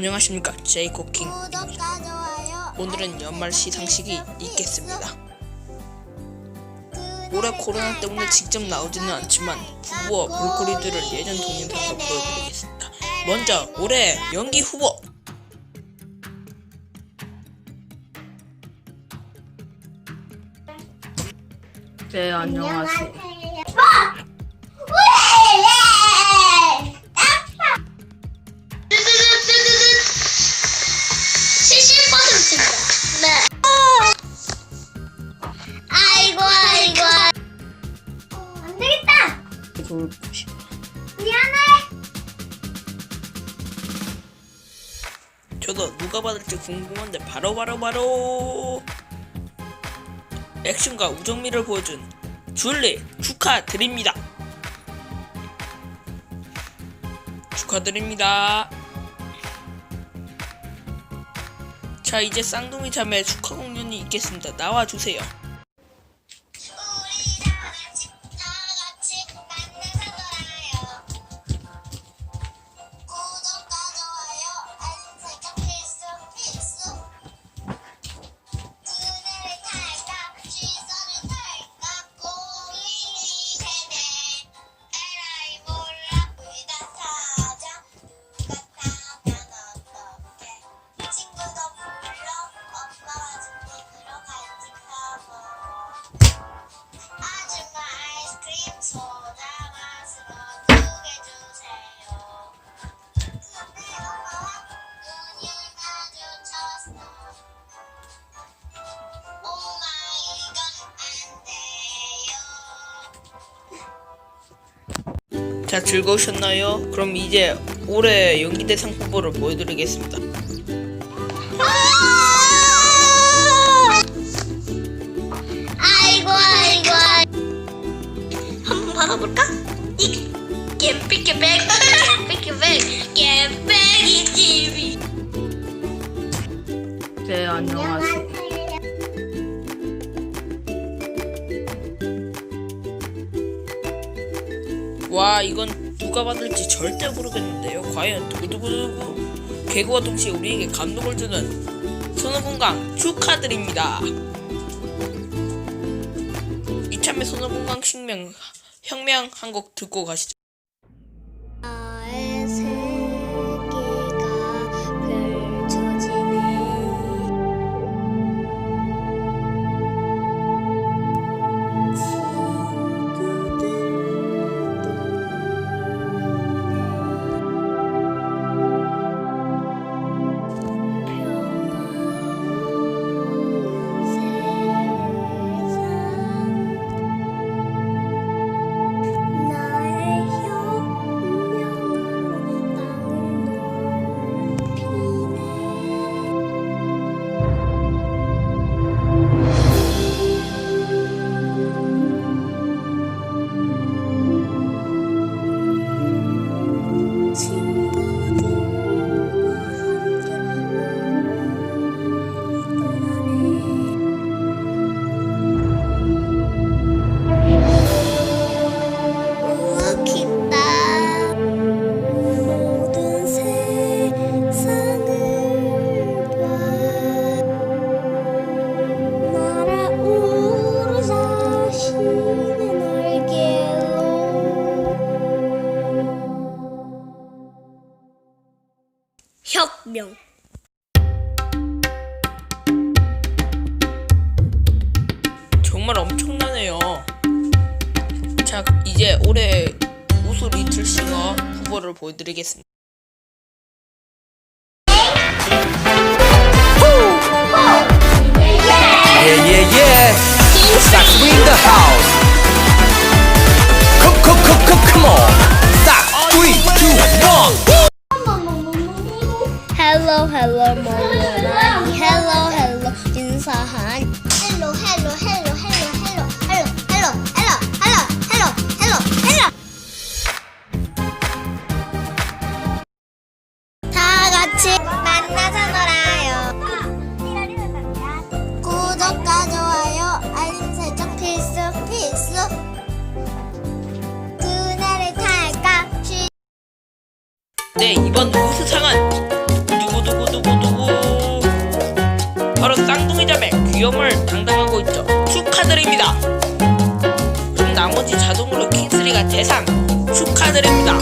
안녕하십니까? 제이코킹 오늘은 연말 시상식이 있겠습니다. 올해 코로나 때문에 직접 나오지는 않지만 후보와 볼거리들을 예전 동영상으로 보여드리겠습니다. 먼저 올해 연기 후보. 네 안녕하세요 저도 누가 받을지 궁금한데 바로 바로 바로 액션과 우정미를 보여준 줄리 축하드립니다. 축하드립니다. 자 이제 쌍둥이 자매 축하 공연이 있겠습니다. 나와 주세요. 자 즐거우셨나요? 그럼 이제 올해 연기대상 후보를 보여드리겠습니다. 아이고 아이고 한번 받아볼까? 이 겜삐깨백 겜삐깨백 겜빼기 TV 네 안녕하세요. 와 이건 누가 받을지 절대 모르겠는데요. 과연 두구두구두구 개그와 동시에 우리에게 감동을 주는 손오공강 축하드립니다. 이참에 식명 혁명 한 곡 듣고 가시죠. 혁명 정말 엄청나네요. 자, 이제 올해 우수 리틀 싱어 후보를 보여드리겠습니다. Hello, hello, 모르라니. Hello, hello, 인사하니. Hello, hello, hello, hello, hello, hello, hello, hello, hello, hello, hello, hello. 다 같이 만나서 놀아요. 구독과 좋아요, 알림 설정 필수, 필수. 네, 이번 우수상은 위험을 담당하고 있죠. 축하드립니다. 그럼 나머지 자동으로 킹스리가 대상 축하드립니다.